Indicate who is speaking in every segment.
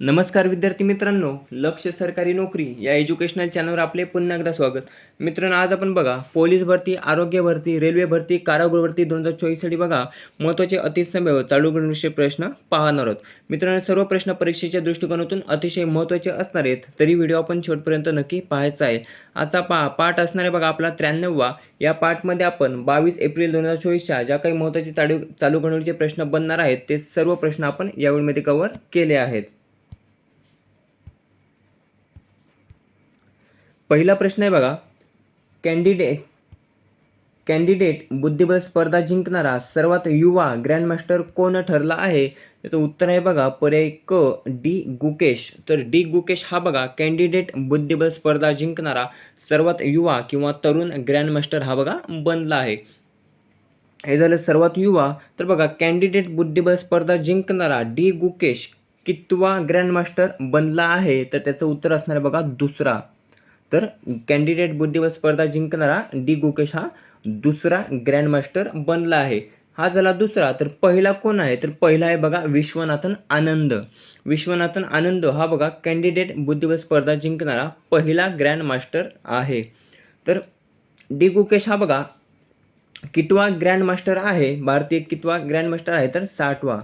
Speaker 1: नमस्कार विद्यार्थी मित्रांनो लक्ष सरकारी नोकरी या एज्युकेशनल चॅनलवर आपले पुन्हा एकदा स्वागत. मित्रांनो आज आपण बघा पोलीस भरती आरोग्य भरती रेल्वे भरती कारागृह भरती दोन हजार चोवीससाठी बघा महत्त्वाचे अतिसंभव चालू घडणुकीचे प्रश्न पाहणार आहोत. मित्रांनो सर्व प्रश्न परीक्षेच्या दृष्टिकोनातून अतिशय महत्त्वाचे असणार आहेत तरी व्हिडिओ आपण शेवटपर्यंत नक्की पाहायचा आहे. आजचा पा पाठ असणार आहे बघा आपला त्र्याण्णववा. या पाठमध्ये आपण बावीस एप्रिल दोन हजार चोवीसच्या ज्या काही महत्त्वाचे चालू चालू घडणुकीचे प्रश्न बनणार आहेत ते सर्व प्रश्न आपण यावेळीमध्ये कव्हर केले आहेत. पहिला प्रश्न आहे बघा. कॅन्डिडेट कॅन्डिडेट बुद्धिबळ स्पर्धा जिंकणारा सर्वात युवा ग्रँडमास्टर कोण ठरला आहे? त्याचं उत्तर आहे बघा पर्याय क डी गुकेश. तर डी गुकेश हा बघा कॅन्डिडेट बुद्धिबळ स्पर्धा जिंकणारा सर्वात युवा किंवा तरुण ग्रँडमास्टर हा बघा बनला आहे. हे झालं सर्वात युवा. तर बघा कॅन्डिडेट बुद्धिबळ स्पर्धा जिंकणारा डी गुकेश कितवा ग्रँडमास्टर बनला आहे? तर त्याचं उत्तर असणार आहे बघा दुसरा. तर कॅन्डिडेट बुद्धिबळ स्पर्धा जिंकणारा डी गुकेश हा दुसरा ग्रँडमास्टर बनला आहे. हा झाला दुसरा. तर पहिला कोण आहे? तर पहिला आहे बघा विश्वनाथन आनंद. विश्वनाथन आनंद हा बघा कॅन्डिडेट बुद्धिबळ स्पर्धा जिंकणारा पहिला ग्रँडमास्टर आहे. तर डी गुकेश हा बघा कितवा ग्रँडमास्टर आहे? भारतीय कितवा ग्रँडमास्टर आहे? तर साठवा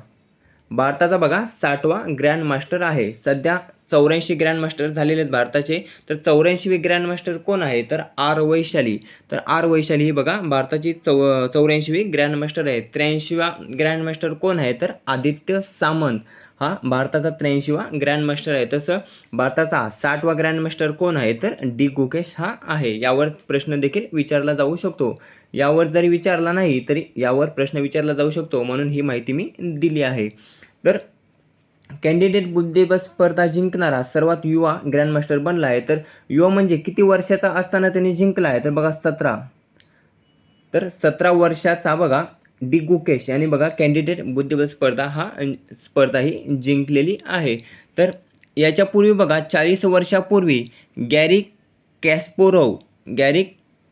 Speaker 1: भारताचा बघा साठवा ग्रँडमास्टर आहे. सध्या चौऱ्याऐंशी ग्रँडमास्टर झालेले आहेत भारताचे. तर चौऱ्याऐंशीवे ग्रँडमास्टर कोण आहे? तर आर वैशाली. तर आर वैशाली ही बघा भारताची चौ चौऱ्याऐंशीवी ग्रँडमास्टर आहे. त्र्याऐंशीवा ग्रँडमास्टर कोण आहे? तर आदित्य सामंत. हा भारताचा त्र्याऐंशीवा ग्रँडमास्टर आहे. तसं भारताचा साठवा ग्रँडमास्टर कोण आहे? तर डी गुकेश हा आहे. यावर प्रश्न देखील विचारला जाऊ शकतो. यावर जरी विचारला नाही तरी यावर प्रश्न विचारला जाऊ शकतो. म्हणून ही माहिती मी दिली आहे. तर कॅन्डिडेट बुद्धिबळ स्पर्धा जिंकणारा सर्वात युवा ग्रँडमास्टर बनला आहे. तर युवा म्हणजे किती वर्षाचा असताना त्यांनी जिंकला आहे? तर बघा सतरा. तर सतरा वर्षाचा बघा डी गुकेश यांनी बघा कॅन्डिडेट बुद्धिबळ स्पर्धा हा स्पर्धा ही जिंकलेली आहे. तर याच्यापूर्वी बघा चाळीस वर्षापूर्वी गॅरी कॅस्पोरोव गॅरी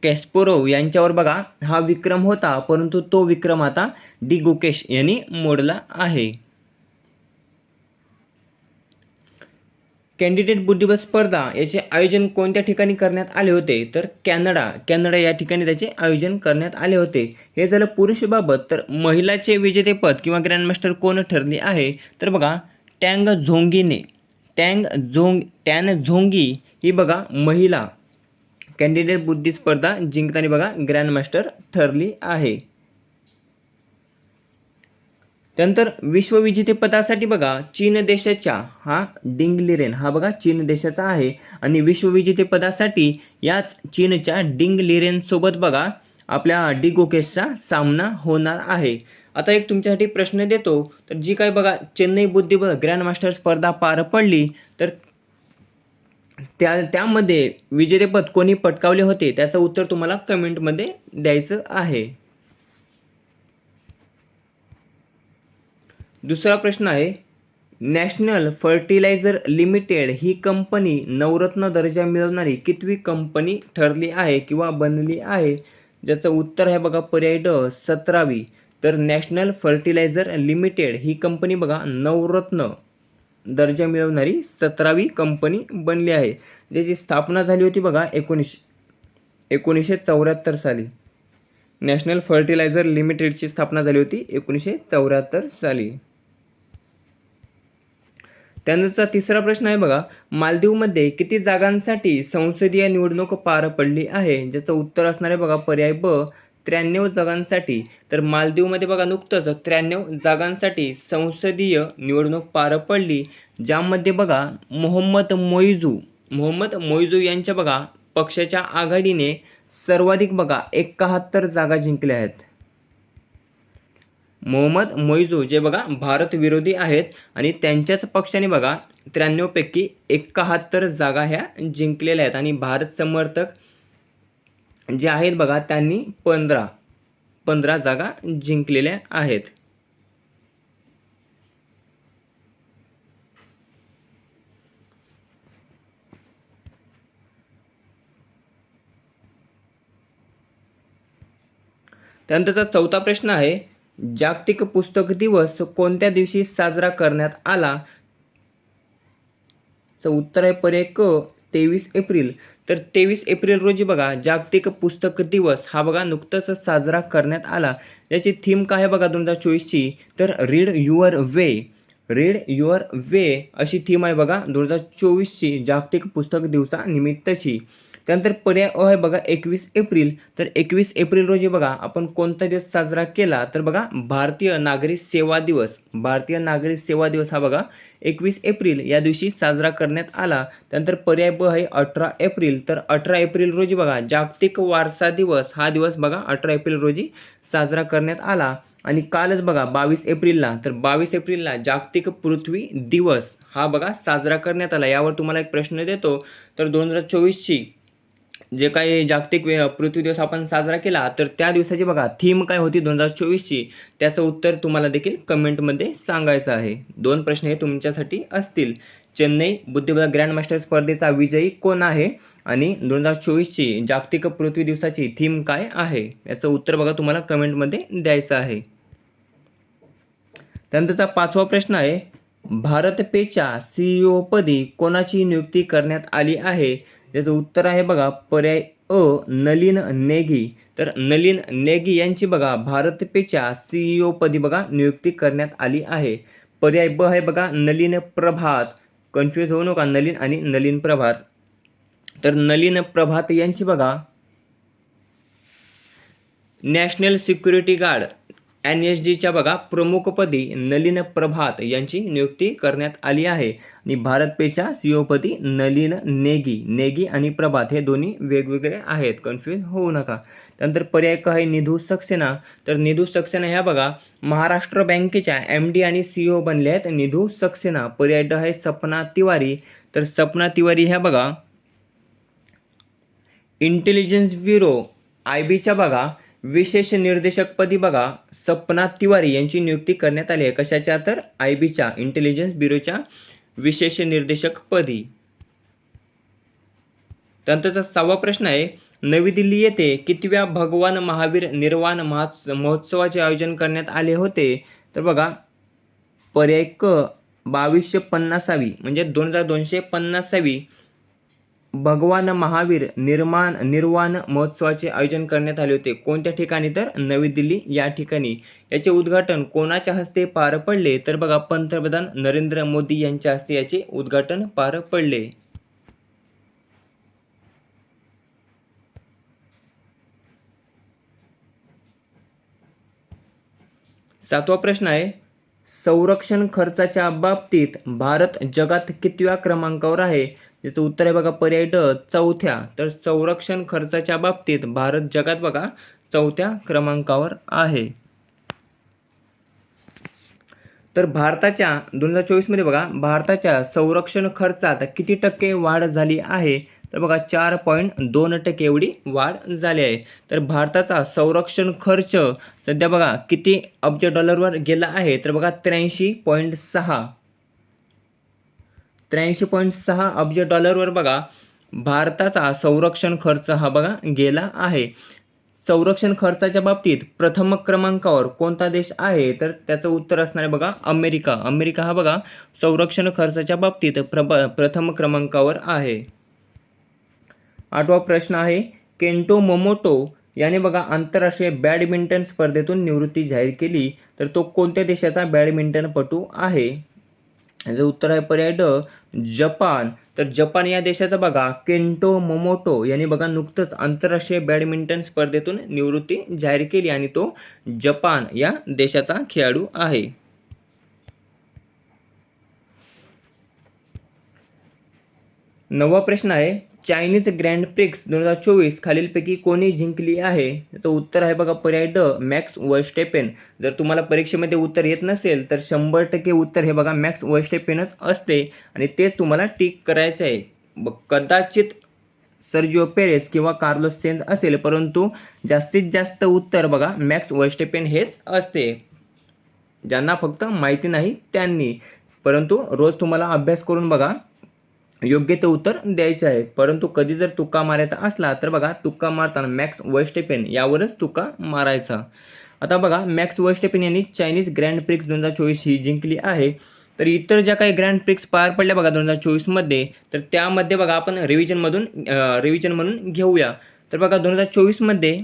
Speaker 1: कॅस्पोरोव यांच्यावर बघा हा विक्रम होता. परंतु तो विक्रम आता डी गुकेश यांनी मोडला आहे. कॅन्डिडेट बुद्धिबळ स्पर्धा याचे आयोजन कोणत्या ठिकाणी करण्यात आले होते? तर कॅनडा. कॅनडा या ठिकाणी त्याचे आयोजन करण्यात आले होते. हे झालं पुरुषबाबत. तर महिलाचे विजेतेपद किंवा ग्रँडमास्टर कोण ठरले आहे? तर बघा टँग झोंगीने. टँग झोंग टॅन झोंगी ही बघा महिला. कॅन्डिडेट बुद्धी स्पर्धा जिंकताना बघा ग्रँडमास्टर ठरली आहे. त्यानंतर विश्वविजेतेपदासाठी बघा चीन देशाच्या हा डिंग लिरेन हा बघा चीन देशाचा आहे. आणि विश्वविजेतेपदासाठी याच चीनच्या डिंग लिरेनसोबत बघा आपल्या डी गोकेशचा सामना होणार आहे. आता एक तुमच्यासाठी प्रश्न देतो तर जी काय बघा चेन्नई बुद्धिबळ ग्रँडमास्टर स्पर्धा पार पडली तर त्या त्यामध्ये विजेतेपद कोणी पटकावले होते? त्याचं उत्तर तुम्हाला कमेंटमध्ये द्यायचं आहे. दुसरा प्रश्न आहे नॅशनल फर्टिलायझर लिमिटेड ही कंपनी नवरत्न दर्जा मिळवणारी कितवी कंपनी ठरली आहे किंवा बनली आहे? ज्याचं उत्तर आहे बघा पर्याय ड सतरावी. तर नॅशनल फर्टिलायझर लिमिटेड ही कंपनी बघा नवरत्न दर्जा मिळवणारी सतरावी कंपनी बनली आहे. ज्याची स्थापना झाली होती बघा एकोणीसशे एकोणीसशे चौऱ्याहत्तर साली. नॅशनल फर्टिलायझर लिमिटेडची स्थापना झाली होती एकोणीसशे चौऱ्याहत्तर साली. त्यानंतरचा तिसरा प्रश्न आहे बघा मालदीवमध्ये किती जागांसाठी संसदीय निवडणूक पार पडली आहे? ज्याचं उत्तर असणार आहे बघा पर्याय ब त्र्याण्णव जागांसाठी. तर मालदीवमध्ये बघा नुकतंच त्र्याण्णव जागांसाठी संसदीय निवडणूक पार पडली. ज्यामध्ये बघा मोहम्मद मोइजू मोहम्मद मोइजू यांच्या बघा पक्षाच्या आघाडीने सर्वाधिक बघा एकाहत्तर जागा जिंकल्या आहेत. मोहम्मद मोईजू जे बघा भारत विरोधी आहेत आणि त्यांच्याच पक्षाने बघा त्र्याण्णवपैकी एकाहत्तर जागा ह्या जिंकलेल्या आहेत. आणि भारत समर्थक जे आहेत बघा त्यांनी पंधरा पंधरा जागा जिंकलेल्या आहेत. त्यानंतरचा चौथा प्रश्न आहे जागतिक पुस्तक दिवस कोणत्या दिवशी साजरा करण्यात आला? तर उत्तर आहे पर्याय क तेवीस एप्रिल. तर तेवीस एप्रिल रोजी बघा जागतिक पुस्तक दिवस हा बघा नुकताच साजरा करण्यात आला. याची थीम काय बघा दोन हजार चोवीसची? तर read your way read your way अशी थीम आहे बघा दोन हजार चोवीसची जागतिक पुस्तक दिवसानिमित्तची. त्यानंतर पर्याय अ आहे बघा एकवीस एप्रिल. तर एकवीस एप्रिल रोजी बघा आपण कोणता दिवस साजरा केला? तर बघा भारतीय नागरी सेवा दिवस. भारतीय नागरी सेवा दिवस हा बघा एकवीस एप्रिल या दिवशी साजरा करण्यात आला. त्यानंतर पर्याय ब आहे अठरा एप्रिल. तर अठरा एप्रिल रोजी बघा जागतिक वारसा दिवस हा दिवस बघा अठरा एप्रिल रोजी साजरा करण्यात आला. आणि कालच बघा बावीस एप्रिलला तर बावीस एप्रिलला जागतिक पृथ्वी दिवस हा बघा साजरा करण्यात आला. यावर तुम्हाला एक प्रश्न देतो. तर दोन हजार चोवीसची जे काही जागतिक वे- पृथ्वी दिवस आपण साजरा केला तर त्या दिवसाची बघा थीम काय होती दोन हजार चोवीसची? त्याचं उत्तर तुम्हाला देखील कमेंटमध्ये सांगायचं आहे. दोन प्रश्न हे तुमच्यासाठी असतील. चेन्नई बुद्धिबळ ग्रँडमास्टर स्पर्धेचा विजयी कोण आहे? आणि दोन हजार चोवीसची जागतिक पृथ्वी दिवसाची थीम काय आहे? याचं उत्तर बघा तुम्हाला कमेंटमध्ये द्यायचं आहे. त्यानंतरचा पाचवा प्रश्न आहे भारत पेच्या सीईओपदी कोणाची नियुक्ती करण्यात आली आहे? त्याचं उत्तर आहे बघा पर्याय अ नलिन नेगी. तर नलिन नेगी यांची बघा भारतपेच्या सीईओ पदी बघा नियुक्ती करण्यात आली आहे. पर्याय ब आहे बघा नलिन प्रभात. कन्फ्यूज होऊ नका नलिन आणि नलिन प्रभात. तर नलिन प्रभात यांची बघा national security guard N S जीच्या बघा प्रमुखपदी नलिन प्रभात यांची नियुक्ती करण्यात आली आहे. आणि भारत पेच्या सीओपदी नलिन नेगी नेगी आणि प्रभात हे दोन्ही वेगवेगळे आहेत. कन्फ्यूज होऊ नका. त्यानंतर पर्याय क आहे निधू सक्सेना. तर निधू सक्सेना ह्या बघा महाराष्ट्र बँकेच्या एम डी आणि सीईओ बनले आहेत. निधू सक्सेना. पर्याय ड आहे सपना तिवारी. तर सपना तिवारी ह्या बघा इंटेलिजन्स ब्युरो आय बीच्या बघा विशेष निर्देशकपदी बघा. सपना तिवारी यांची नियुक्ती करण्यात आली आहे. कशाच्या? तर आय बीच्या इंटेलिजन्स ब्युरोच्या विशेष निर्देशकपदी त्यानंतरचा सहावा प्रश्न आहे नवी दिल्ली येथे कितव्या भगवान महावीर निर्वाण महा महोत्सवाचे आयोजन करण्यात आले होते? तर बघा पर्याय क बावीसशे पन्नासावी म्हणजे दोन हजार दोनशे पन्नासावी भगवान महावीर निर्माण निर्वाण महोत्सवाचे आयोजन करण्यात आले होते. कोणत्या ठिकाणी? तर नवी दिल्ली या ठिकाणी. याचे उद्घाटन कोणाच्या हस्ते पार पडले? तर बघा पंतप्रधान नरेंद्र मोदी यांच्या हस्ते याचे उद्घाटन पार पडले. सातवा प्रश्न आहे संरक्षण खर्चाच्या बाबतीत भारत जगात कितव्या क्रमांकावर आहे? त्याचं उत्तर आहे बघा पर्याय ड चौथ्या. तर संरक्षण खर्चाच्या बाबतीत भारत जगात बघा चौथ्या क्रमांकावर आहे. तर भारताच्या दोन हजार चोवीसमध्ये बघा भारताच्या संरक्षण खर्चात किती टक्के वाढ झाली आहे? तर बघा चार पॉईंट दोन टक्के एवढी वाढ झाली आहे. तर भारताचा संरक्षण खर्च सध्या बघा किती अब्ज डॉलरवर गेला आहे? तर बघा त्र्याऐंशी पॉईंट सहा. त्र्याऐंशी पॉईंट सहा अब्ज डॉलरवर बघा. भारताचा संरक्षण खर्च हा बघा गेला आहे. संरक्षण खर्चाच्या बाबतीत प्रथम क्रमांकावर कोणता देश आहे? तर त्याचं उत्तर असणार आहे बघा अमेरिका. अमेरिका हा बघा संरक्षण खर्चाच्या बाबतीत प्रब प्रथम क्रमांकावर आहे. आठवा प्रश्न आहे केंटो मोमोटो याने बघा आंतरराष्ट्रीय बॅडमिंटन स्पर्धेतून निवृत्ती जाहीर केली. तर तो कोणत्या देशाचा बॅडमिंटनपटू आहे? याचं उत्तर आहे पर्याय ड जपान. तर जपान या देशाचा बघा केंटो मोमोटो यांनी बघा नुकतंच आंतरराष्ट्रीय बॅडमिंटन स्पर्धेतून निवृत्ती जाहीर केली आणि तो जपान या देशाचा खेळाडू आहे. नववा प्रश्न आहे चायनीज ग्रँड प्रिक्स दोन हजार चोवीस खालीलपैकी कोणी जिंकली आहे? त्याचं उत्तर आहे बघा पर्याय ड मॅक्स वर्स्टेपेन. जर तुम्हाला परीक्षेमध्ये उत्तर येत नसेल तर शंभर टक्के उत्तर हे बघा मॅक्स वर्स्टेपेनच असते आणि तेच तुम्हाला टिक करायचं आहे. ब कदाचित सर्जिओ पेरेस किंवा कार्लोस सेन्स असेल परंतु जास्तीत जास्त उत्तर बघा मॅक्स वर्स्टेपेन हेच असते ज्यांना फक्त माहिती नाही त्यांनी. परंतु रोज तुम्हाला अभ्यास करून बघा योग्य ते उत्तर द्यायचे आहे. परंतु कधी जर तुक्का मारायचा असला तर बघा तुक्का मारताना मॅक्स वर्स्टेपेन यावरच तुक्का मारायचा. आता बघा मॅक्स वर्स्टेपेन यांनी चायनीज ग्रँड प्रिक्स दोन हजार चोवीस ही जिंकली आहे. तर इतर ज्या काही ग्रँड प्रिक्स पार पडल्या बघा दोन हजार चोवीसमध्ये तर त्यामध्ये बघा आपण रिव्हिजनमधून रिव्हिजन म्हणून घेऊया. तर बघा दोन हजार चोवीसमध्ये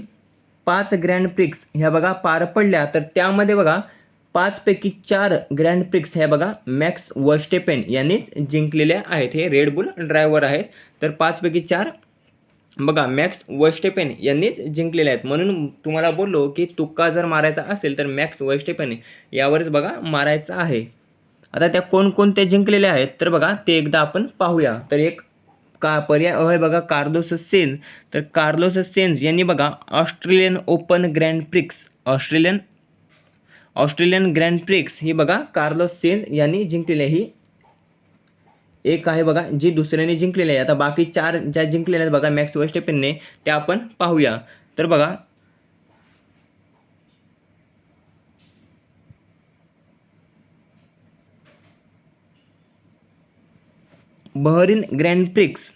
Speaker 1: पाच ग्रँड प्रिक्स ह्या बघा पार पडल्या तर त्यामध्ये बघा पाचपैकी चार ग्रँड प्रिक्स हे बघा मॅक्स वर्स्टेपेन यांनीच जिंकलेल्या आहेत. हे रेडबुल ड्रायव्हर आहेत. तर पाचपैकी चार बघा मॅक्स वर्स्टेपेन यांनीच जिंकलेले आहेत. म्हणून तुम्हाला बोललो की तुक्का जर मारायचा असेल तर मॅक्स वर्स्टेपेन यावरच बघा मारायचं आहे. आता त्या कोणकोणत्या जिंकलेल्या आहेत तर बघा ते एकदा आपण पाहूया. तर एक का पर्याय आहे बघा कार्लोस सेन्स तर कार्लोस सेन्स यांनी बघा Australian open grand prix Australian Australian grand prix ही बघा कार्लोस सेन यांनी जिंकलेली आहे ही एक आहे बघा जी दुसऱ्याने जिंकलेली आहे. आता बाकी चार ज्या जिंकलेल्या आहेत बघा मॅक्स वेस्टेपेनने त्या आपण पाहूया. तर बघा Bahrain grand prix.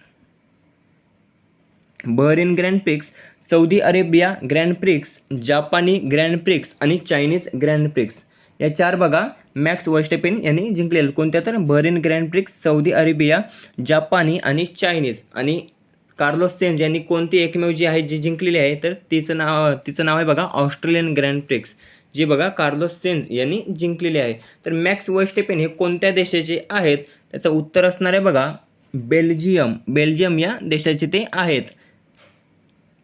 Speaker 1: Bahrain grand prix Saudi Arabia grand prix जापानी ग्रँड प्रिक्स आणि चायनीज ग्रँड प्रिक्स. या चार बघा मॅक्स वर्स्टेपिन यांनी जिंकलेलं. कोणत्या तर? Bahrain grand prix Saudi Arabia जापानी आणि चायनीज. आणि कार्लोस सेन्स यांनी कोणती एकमेव जी आहे जी जिंकलेली आहे तर तिचं नाव तिचं नाव आहे बघा ऑस्ट्रेलियन ग्रँड प्रिक्स. जी बघा कार्लोस सेन्स यांनी जिंकलेली आहे. तर मॅक्स वर्स्टेपेन हे कोणत्या देशाचे आहेत? त्याचं उत्तर असणार आहे बघा बेल्जियम. बेल्जियम या देशाचे ते आहेत.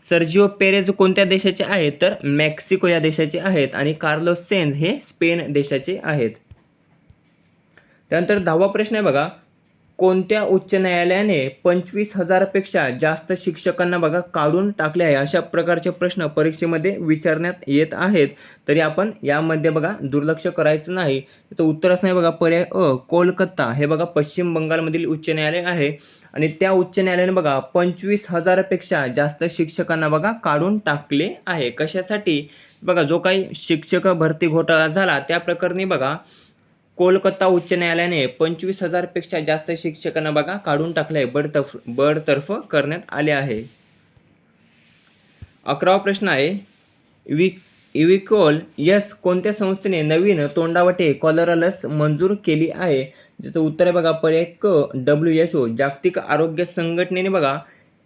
Speaker 1: सर्जिओ पेरेज कोणत्या देशाचे आहेत? तर मेक्सिको या देशाचे आहेत आणि कार्लोस सेन्स हे स्पेन देशाचे आहेत. त्यानंतर दहावा प्रश्न आहे बघा. कोणत्या उच्च न्यायालयाने पंचवीस हजारपेक्षा जास्त शिक्षकांना बघा काढून टाकले आहे? अशा प्रकारचे प्रश्न परीक्षेमध्ये विचारण्यात येत आहेत. तरी आपण यामध्ये बघा दुर्लक्ष करायचं नाही. तर उत्तर असं नाही बघा पर्याय अ कोलकाता. हे बघा पश्चिम बंगालमधील उच्च न्यायालय आहे. आणि त्या उच्च न्यायालयाने बघा पंचवीस हजारपेक्षा जास्त शिक्षकांना बघा काढून टाकले आहे. कशासाठी? बघा जो काही शिक्षक भरती घोटाळा झाला त्या प्रकरणी बघा कोलकाता उच्च न्यायालयाने पंचवीस हजारपेक्षा जास्त शिक्षकांना बघा काढून टाकले आहे. बडतर्फ बडतर्फ करण्यात आले आहे. अकरावा प्रश्न आहे वि इविकोल यस कोणत्या संस्थेने नवीन तोंडावटे कॉलरा लस मंजूर केली आहे? ज्याचं उत्तर आहे बघा पर्याय क डब्ल्यू एच ओ जागतिक आरोग्य संघटनेने बघा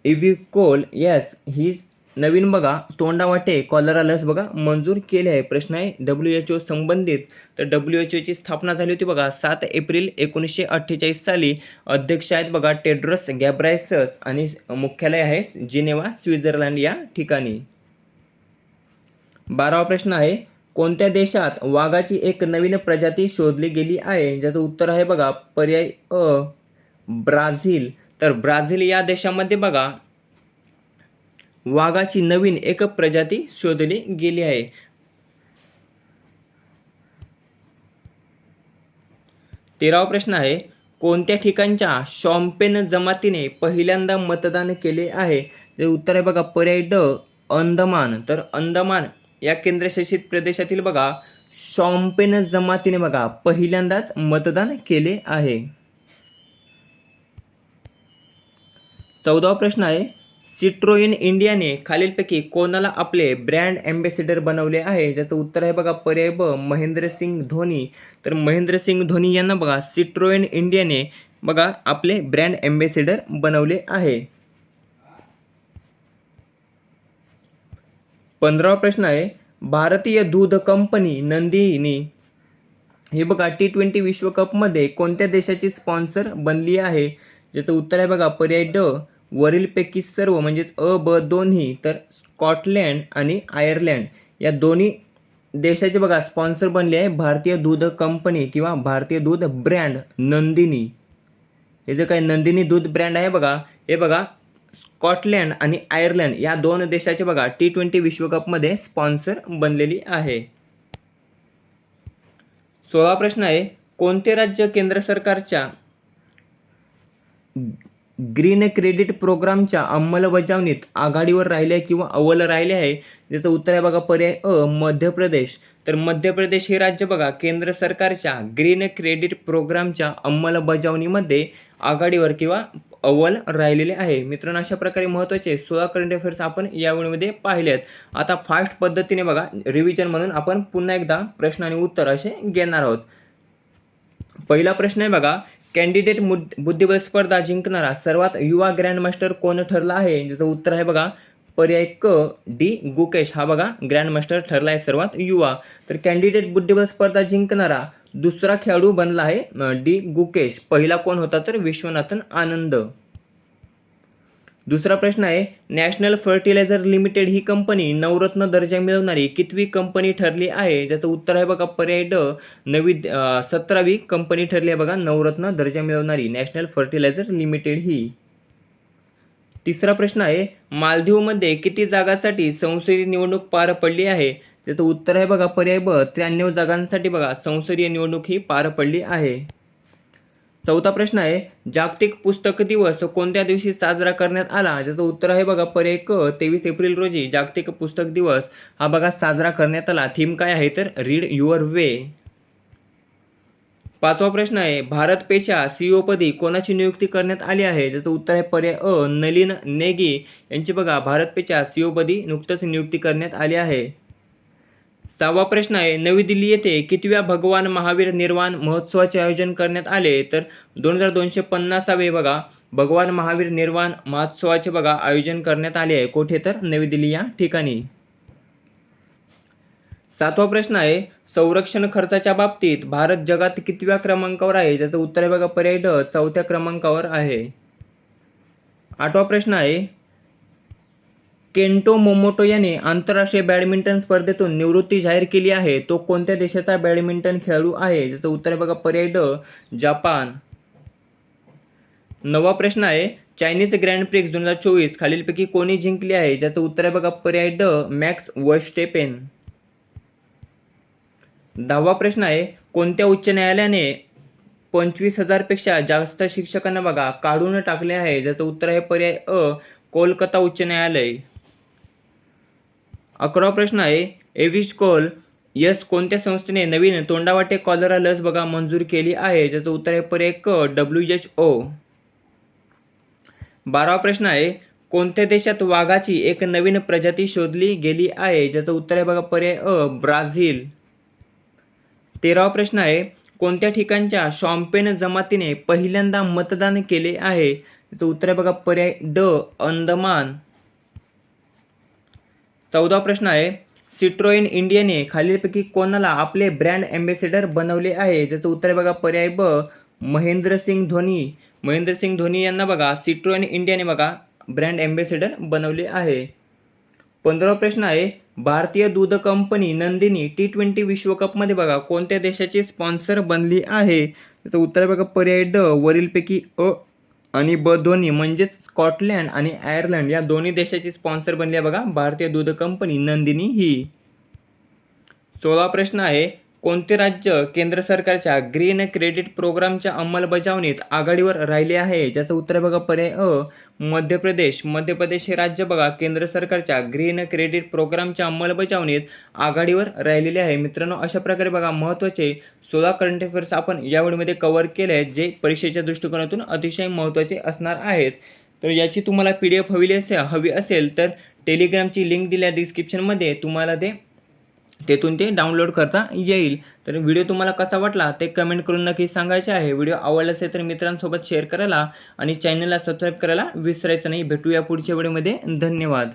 Speaker 1: इव्हिकोल यस ही नवीन बघा तोंडावाटे कॉलरा लस बघा मंजूर केली आहे. प्रश्न आहे डब्ल्यू एच ओ संबंधित तर डब्ल्यू एच ओची स्थापना झाली होती बघा सात एप्रिल एकोणीसशे अठ्ठेचाळीस साली. अध्यक्ष आहेत बघा टेड्रस गॅब्रायसस आणि मुख्यालय आहे जिनेवा स्वित्झर्लंड या ठिकाणी. बारावा प्रश्न आहे कोणत्या देशात वाघाची एक नवीन प्रजाती शोधली गेली आहे? ज्याचं उत्तर आहे बघा पर्याय अ ब्राझील. तर ब्राझील या देशामध्ये बघा वाघाची नवीन एक प्रजाती शोधली गेली आहे. तेरावा प्रश्न आहे कोणत्या ठिकाणच्या शॉम्पेन जमातीने पहिल्यांदा मतदान केले आहे? ते उत्तर आहे बघा पर्याय ड अंदमान. तर अंदमान या केंद्रशासित प्रदेशातील बघा शॉम्पेन जमातीने बघा पहिल्यांदाच मतदान केले आहे. चौदावा प्रश्न आहे सिट्रोइन इंडियाने खालीलपैकी कोणाला आपले ब्रँड अँबॅसेडर बनवले आहे? ज्याचं उत्तर आहे बघा पर्याय ब महेंद्रसिंग धोनी. तर महेंद्रसिंग धोनी यांना बघा सिट्रोइन इंडियाने बघा आपले ब्रँड अँबॅसेडर बनवले आहे. पंधरावा प्रश्न आहे भारतीय दूध कंपनी नंदिनी. हे बघा टी ट्वेंटी विश्वकपमध्ये कोणत्या देशाची स्पॉन्सर बनली आहे? ज्याचं उत्तर आहे बघा पर्याय ड वरीलपैकी सर्व म्हणजेच अ ब दोन्ही तर स्कॉटलँड आणि आयर्लंड. या दोन्ही देशाचे बघा स्पॉन्सर बनले आहे भारतीय दूध कंपनी किंवा भारतीय दूध ब्रँड नंदिनी. हे जे काय नंदिनी दूध ब्रँड आहे बघा हे बघा स्कॉटलँड आणि आयर्लंड या दोन देशाचे बघा टी ट्वेंटी विश्वकपमध्ये स्पॉन्सर बनलेली आहे. सोळा प्रश्न आहे कोणते राज्य केंद्र सरकारच्या ग्रीन क्रेडिट प्रोग्रामच्या अंमलबजावणीत आघाडीवर राहिले आहे किंवा अव्वल राहिले आहे? ज्याचं उत्तर आहे बघा पर्याय अ मध्य प्रदेश. तर मध्य प्रदेश हे राज्य बघा केंद्र सरकारच्या ग्रीन क्रेडिट प्रोग्रामच्या अंमलबजावणीमध्ये आघाडीवर किंवा अव्वल राहिलेले आहे. मित्रांनो अशा प्रकारे महत्त्वाचे सोळा करंट अफेअर्स आपण या वेळेमध्ये पाहिले आहेत. आता फास्ट पद्धतीने बघा रिव्हिजन म्हणून आपण पुन्हा एकदा प्रश्न आणि उत्तर असे घेणार आहोत. पहिला प्रश्न आहे बघा कॅन्डिडेट मुद बुद्धिबळ स्पर्धा जिंकणारा सर्वात युवा ग्रँडमास्टर कोण ठरला आहे? ज्याचं उत्तर आहे बघा पर्याय क डी गुकेश. हा बघा ग्रँडमास्टर ठरला आहे सर्वात युवा. तर कॅन्डिडेट बुद्धिबळ स्पर्धा जिंकणारा दुसरा खेळाडू बनला आहे डी. गुकेश. पहिला कोण होता तर विश्वनाथन आनंद. दुसरा प्रश्न आहे नॅशनल फर्टिलायझर लिमिटेड ही कंपनी नवरत्न दर्जा मिळवणारी कितवी कंपनी ठरली आहे? ज्याचं उत्तर आहे बघा पर्याय ड. नवी सतरावी कंपनी ठरली आहे बघा नवरत्न दर्जा मिळवणारी नॅशनल फर्टिलायझर लिमिटेड ही. तिसरा प्रश्न आहे मालदीवमध्ये किती जागासाठी संसदीय निवडणूक पार पडली आहे? त्याचं उत्तर आहे बघा पर्याय ब त्र्याण्णव जागांसाठी बघा संसदीय निवडणूक ही पार पडली आहे. चौथा प्रश्न आहे जागतिक पुस्तक दिवस कोणत्या दिवशी साजरा करण्यात आला? ज्याचं उत्तर आहे बघा पर्याय क तेवीस एप्रिल रोजी जागतिक पुस्तक दिवस. हा बघा साजरा करण्यात आला. थीम काय आहे तर रीड युअर वे. पाचवा प्रश्न आहे भारत पेशा सीईओ पदी कोणाची नियुक्ती करण्यात आली आहे? ज्याचं उत्तर आहे पर्याय अ नलिन नेगी यांची बघा भारत पेशा सीईओ पदी नुकतंच नियुक्ती करण्यात आली आहे. सहावा प्रश्न आहे नवी दिल्ली येथे कितव्या भगवान महावीर निर्वाण महोत्सवाचे आयोजन करण्यात आले? तर दोन हजार दोनशे पन्नासावे बघा भगवान महावीर निर्वाण महोत्सवाचे बघा आयोजन करण्यात आले आहे. कोठे तर? नवी दिल्ली या ठिकाणी. सातवा प्रश्न आहे संरक्षण खर्चाच्या बाबतीत भारत जगात कितव्या क्रमांकावर आहे? ज्याचं उत्तर आहे बघा पर्याय ड चौथ्या क्रमांकावर आहे. आठवा प्रश्न आहे केंटो मोमोटो याने आंतरराष्ट्रीय बॅडमिंटन स्पर्धेतून निवृत्ती जाहीर केली आहे. तो कोणत्या देशाचा बॅडमिंटन खेळाडू आहे? ज्याचं उत्तर आहे बघा पर्याय ड जपान. नवा प्रश्न आहे. चायनीज ग्रँड प्रिक्स दोन हजार चोवीस खालीलपैकी कोणी जिंकली आहे? ज्याचं उत्तर आहे बघा पर्याय ड मॅक्स वर्स्टेपेन. दहावा प्रश्न आहे. कोणत्या उच्च न्यायालयाने पंचवीस हजारपेक्षा जास्त शिक्षकांना बघा काढून टाकले आहे? ज्याचं उत्तर आहे पर्याय अ कोलकाता उच्च न्यायालय. अकरावा प्रश्न आहे. एव्हिच कॉल यस कोणत्या संस्थेने नवीन तोंडावाटे कॉलरा लस बघा मंजूर केली आहे? ज्याचं उत्तर आहे पर्याय क डब्ल्यू एच ओ. बारावा प्रश्न आहे कोणत्या देशात वाघाची एक नवीन प्रजाती शोधली गेली आहे? ज्याचं उत्तर आहे बघा पर्याय अ ब्राझील. तेरावा प्रश्न आहे कोणत्या ठिकाणच्या शॉम्पेन जमातीने पहिल्यांदा मतदान केले आहे? त्याचं उत्तर आहे बघा पर्याय ड अंदमान. चौदा प्रश्न आहे. सिट्रोइन इंडियाने खालीलपैकी कोणाला आपले ब्रँड अँबॅसेडर बनवले आहे? ज्याचं उत्तर आहे बघा पर्याय ब महेंद्रसिंग धोनी. महेंद्रसिंग धोनी यांना बघा सिट्रोइन इंडियाने बघा ब्रँड अँबॅसेडर बनवले आहे. पंधरावा प्रश्न आहे. भारतीय दूध कंपनी नंदिनी टी ट्वेंटी विश्वकपमध्ये बघा कोणत्या देशाची स्पॉन्सर बनली आहे? त्याचं उत्तर आहे बघा पर्याय ड वरीलपैकी अ आणि ब दोन्ही म्हणजेच स्कॉटलँड आणि आयर्लंड या दोन्ही देशाची स्पॉन्सर बनली आहे बघा. भारतीय दूध कंपनी नंदिनी ही. सोळा प्रश्न आहे. कोणते राज्य केंद्र सरकारच्या ग्रीन क्रेडिट प्रोग्रामच्या अंमलबजावणीत आघाडीवर राहिले आहे? ज्याचं उत्तर बघा पर्याय अ मध्य प्रदेश. मध्य प्रदेश हे राज्य बघा केंद्र सरकारच्या ग्रीन क्रेडिट प्रोग्रामच्या अंमलबजावणीत आघाडीवर राहिलेले आहे. मित्रांनो अशा प्रकारे बघा महत्त्वाचे सोळा करंट अफेअर्स आपण या व्हिडिओमध्ये कव्हर केले आहेत जे परीक्षेच्या दृष्टिकोनातून अतिशय महत्त्वाचे असणार आहेत. तर याची तुम्हाला पी डी एफ हवी असेल हवी असेल तर टेलिग्रामची लिंक दिल्या डिस्क्रिप्शनमध्ये तुम्हाला ते तेथून ते डाउनलोड करता येईल. तर व्हिडिओ तुम्हाला कसा वाटला ते कमेंट करून नक्की सांगायचे आहे. व्हिडिओ आवडला असेल तर मित्रांसोबत शेअर करायला आणि चॅनलला सबस्क्राईब करायला विसरायचं नाही. भेटूया पुढच्या व्हिडिओमध्ये धन्यवाद.